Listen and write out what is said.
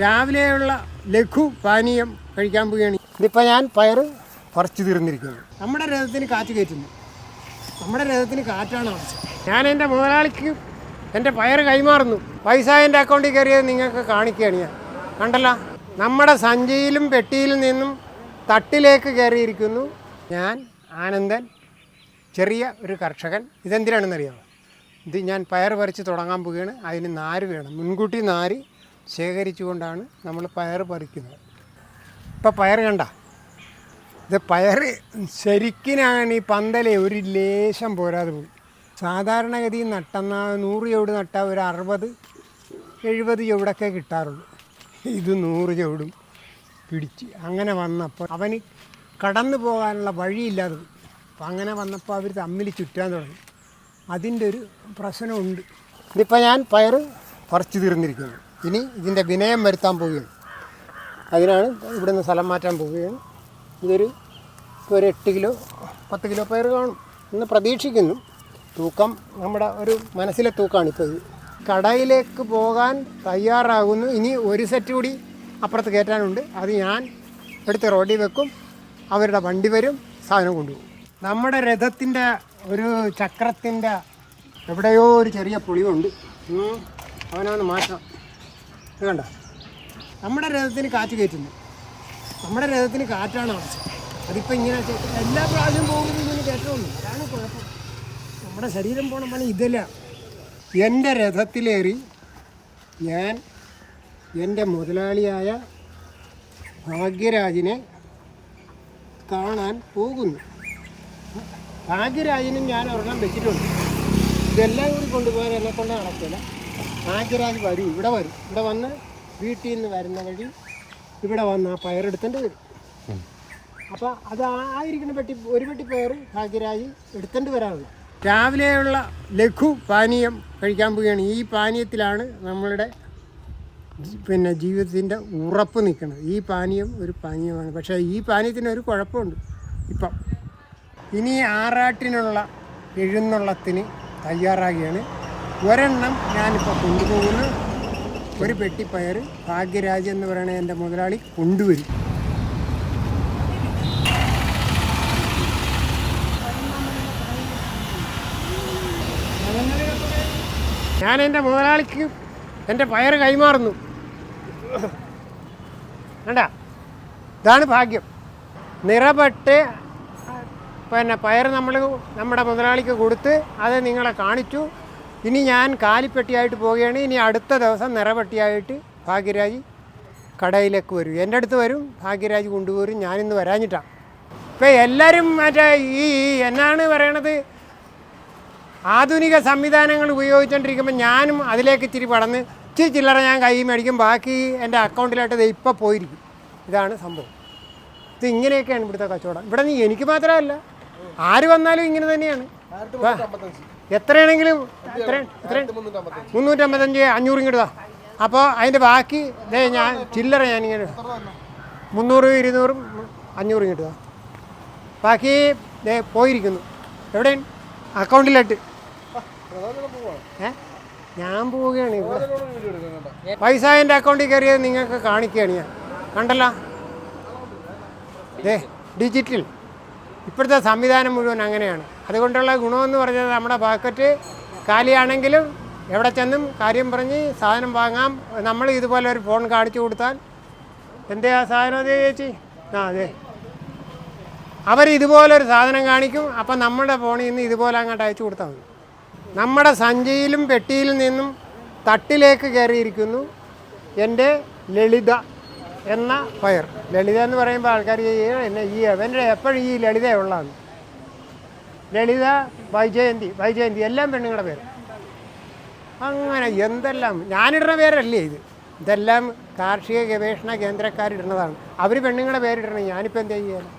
രാവിലെയുള്ള ലഘു പാനീയം കഴിക്കാൻ പോവുകയാണ്. ഇതിപ്പോൾ ഞാൻ പയർ പറിച്ചു തീർന്നിരിക്കുന്നു. നമ്മുടെ രഥത്തിന് കാറ്റ് കയറ്റുന്നു. നമ്മുടെ രഥത്തിന് കാറ്റാണ് ആവശ്യം ഞാൻ എന്റെ മുതലാളിക്ക് എന്റെ പയർ കൈമാറുന്നു. പൈസ എന്റെ അക്കൗണ്ടിൽ കയറിയത് നിങ്ങൾക്ക് കാണിക്കുകയാണ് ഞാൻ. കണ്ടല്ലോ? നമ്മുടെ സഞ്ചിയിലും പെട്ടിയിലും നിന്നും തട്ടിലേക്ക് കയറിയിരിക്കുന്നു ഞാൻ ആനന്ദൻ ചെറിയ ഒരു കർഷകൻ. ഇതെന്തിനാണെന്നറിയാമോ? ഇത് ഞാൻ പയർ പറിച്ച് തുടങ്ങാൻ പോവുകയാണ്. അതിന് നാര് വേണം. മുൻകൂട്ടി നാര് ശേഖരിച്ചുകൊണ്ടാണ് നമ്മൾ പയർ പറിക്കുന്നത്. ഇപ്പം പയർ കണ്ട. ഇത് പയർ ശരിക്കിനാണ് ഈ പന്തലെ ഒരു ലേശം പോരാതെ പോയി. സാധാരണഗതി നട്ടെന്ന നൂറ് ചുവട് നട്ടാൽ ഒരു അറുപത് എഴുപത് ചുവടൊക്കെ കിട്ടാറുള്ളൂ. ഇത് നൂറ് ചുവടും പിടിച്ച് അങ്ങനെ വന്നപ്പോൾ അവന് കടന്നു പോകാനുള്ള വഴിയില്ലാതെ അപ്പം അങ്ങനെ വന്നപ്പോൾ അവർ തമ്മിൽ ചുറ്റാൻ തുടങ്ങി. അതിന്റെ ഒരു പ്രശ്നമുണ്ട്. ഇതിപ്പോൾ ഞാൻ പയർ പറിച്ചു തീർന്നിരിക്കുന്നു. ഇനി ഇതിന്റെ വിനയം വരുത്താൻ പോവുകയാണ്. അതിനാണ് ഇവിടെ നിന്ന് സ്ഥലം മാറ്റാൻ പോവുകയാണ്. ഇതൊരു ഒരു എട്ട് കിലോ പത്ത് കിലോ പയർ കാണും എന്ന് പ്രതീക്ഷിക്കുന്നു. തൂക്കം നമ്മുടെ ഒരു മനസ്സിലെ തൂക്കമാണ് ഇപ്പോൾ ഇത്. കടയിലേക്ക് പോകാൻ തയ്യാറാകുന്നു. ഇനി ഒരു സെറ്റ് കൂടി അപ്പുറത്ത് കയറ്റാനുണ്ട്. അത് ഞാൻ എടുത്ത് റോഡിൽ വെക്കും. അവരുടെ വണ്ടി വരും സാധനം കൊണ്ടുപോകും. നമ്മുടെ രഥത്തിന്റെ ഒരു ചക്രത്തിന്റെ എവിടെയോ ഒരു ചെറിയ പുളിയുണ്ട് ഉം. അവനവന്ന് മാറ്റാം. കണ്ട? നമ്മുടെ രഥത്തിന് കാറ്റ് കയറ്റുന്നു. നമ്മുടെ രഥത്തിന് കാറ്റാണ് ആവശ്യം അതിപ്പോൾ ഇങ്ങനെ എല്ലാ പ്രാവശ്യം പോകുന്നത് ഇങ്ങനെ കയറ്റമുള്ളൂ അതാണ് കുഴപ്പം. നമ്മുടെ ശരീരം പോണ പണി ഇതല്ല. എന്റെ രഥത്തിലേറി ഞാൻ എന്റെ മുതലാളിയായ ഭാഗ്യരാജിനെ കാണാൻ പോകുന്നു. ഭാഗ്യരാജിനും ഞാൻ ഒരെണ്ണം വെച്ചിട്ടുണ്ട്. ഇതെല്ലാം കൂടി കൊണ്ടുപോകാൻ എന്നെ കൊണ്ട് നടക്കില്ല. ഭാഗ്യരാജ് വരും. ഇവിടെ വരും. ഇവിടെ വന്ന് വീട്ടിൽ നിന്ന് വരുന്ന വഴി ഇവിടെ വന്ന് ആ പയറെടുത്തേണ്ടി വരും. അപ്പോൾ അത് ആയിരിക്കുന്ന പെട്ടി ഒരു പെട്ടി പയർ ഭാഗ്യരാജ് എടുത്തേണ്ടി വരാറുണ്ട്. രാവിലെയുള്ള ലഘു പാനീയം കഴിക്കാൻ പോവുകയാണ്. ഈ പാനീയത്തിലാണ് നമ്മളുടെ പിന്നെ ജീവിതത്തിന്റെ ഉറപ്പ് നിൽക്കുന്നത്. ഈ പാനീയം ഒരു പാനീയമാണ്. പക്ഷേ ഈ പാനീയത്തിന് ഒരു കുഴപ്പമുണ്ട്. ഇപ്പം ഇനി ആറാട്ടിനുള്ള എഴുന്നള്ളത്തിന് തയ്യാറാകുകയാണ്. ഒരെണ്ണം ഞാനിപ്പോൾ കൊണ്ടുപോകുന്നു. ഒരു പെട്ടിപ്പയർ ഭാഗ്യരാജ് എന്ന് പറയുന്ന എന്റെ മുതലാളി കൊണ്ടുവരും. ഞാൻ എന്റെ മുതലാളിക്ക് എന്റെ പയർ കൈമാറുന്നു. വേണ്ട ഇതാണ് ഭാഗ്യം. നിറപെട്ട് പിന്നെ പയർ നമ്മൾ നമ്മുടെ മുതലാളിക്ക് കൊടുത്ത് അത് നിങ്ങളെ കാണിച്ചു. ഇനി ഞാൻ കാലിപ്പെട്ടിയായിട്ട് പോവുകയാണ്. ഇനി അടുത്ത ദിവസം നിറപെട്ടിയായിട്ട് ഭാഗ്യരാജ് കടയിലേക്ക് വരും. എന്റെ അടുത്ത് വരും ഭാഗ്യരാജ് കൊണ്ടുവരും. ഞാനിന്ന് വരാഞ്ഞിട്ടാണ് ഇപ്പം എല്ലാവരും മറ്റേ ഈ എന്നാണ് പറയണത്? ആധുനിക സംവിധാനങ്ങൾ ഉപയോഗിച്ചുകൊണ്ടിരിക്കുമ്പോൾ ഞാനും അതിലേക്ക് ഇച്ചിരി പടന്ന് ഇച്ചിരി ചില്ലറ ഞാൻ കൈ മേടിക്കും. ബാക്കി എന്റെ അക്കൗണ്ടിലായിട്ട് ഇപ്പോൾ പോയിരിക്കും. ഇതാണ് സംഭവം. ഇത് ഇങ്ങനെയൊക്കെയാണ് ഇവിടുത്തെ കച്ചവടം. ഇവിടെ നീ എനിക്ക് മാത്രമല്ല. ആര് വന്നാലും ഇങ്ങനെ തന്നെയാണ്. എത്രയാണെങ്കിലും എത്ര എത്ര മുന്നൂറ്റമ്പത്തഞ്ച്. അഞ്ഞൂറ് ഇങ്ങോട്ട് താ അപ്പോൾ അതിന്റെ ബാക്കി ഇതേ ഞാൻ ചില്ലറ ഞാനിങ്ങനെ മുന്നൂറ് ഇരുന്നൂറും അഞ്ഞൂറ് ഇങ്ങോട്ട് താ ബാക്കി ദേ പോയിരിക്കുന്നു. എവിടെയാണ്? അക്കൗണ്ടിലായിട്ട്. ഏ? ഞാൻ പോവുകയാണ് ഇവിടെ. പൈസ എന്റെ അക്കൗണ്ടിൽ കയറിയത് നിങ്ങൾക്ക് കാണിക്കുകയാണ് ഞാൻ. കണ്ടല്ലോ? ദേ ഡിജിറ്റൽ. ഇപ്പോഴത്തെ സംവിധാനം മുഴുവൻ അങ്ങനെയാണ്. അതുകൊണ്ടുള്ള ഗുണമെന്ന് പറഞ്ഞാൽ നമ്മുടെ പാക്കറ്റ് കാലിയാണെങ്കിലും എവിടെ ചെന്നും കാര്യം പറഞ്ഞ് സാധനം വാങ്ങാം. നമ്മൾ ഇതുപോലെ ഒരു ഫോൺ കാണിച്ചു കൊടുത്താൽ എന്തേ ആ സാധനം അതേ ചേച്ചി? ആ അതെ. അവർ ഇതുപോലൊരു സാധനം കാണിക്കും. അപ്പം നമ്മുടെ ഫോണിൽ നിന്ന് ഇതുപോലെ അങ്ങോട്ട് അയച്ചു കൊടുത്താൽ മതി. നമ്മുടെ സഞ്ചിയിലും പെട്ടിയിലും നിന്നും തട്ടിലേക്ക് കയറിയിരിക്കുന്നു എന്റെ ലളിത എന്ന പയർ. ലളിത എന്ന് പറയുമ്പോൾ ആൾക്കാർ എന്നെ ഈ അവന്റെ എപ്പോഴും ഈ ലളിത ഉള്ളതാണ് ലളിത വൈജയന്തി വൈജയന്തി എല്ലാം പെണ്ണുങ്ങളുടെ പേര്. അങ്ങനെ എന്തെല്ലാം ഞാനിടുന്ന പേരല്ലേ ഇത്. ഇതെല്ലാം കാർഷിക ഗവേഷണ കേന്ദ്രക്കാരിടുന്നതാണ്. അവർ പെണ്ണുങ്ങളുടെ പേരിടണം. ഞാനിപ്പോൾ എന്താ ചെയ്യാൻ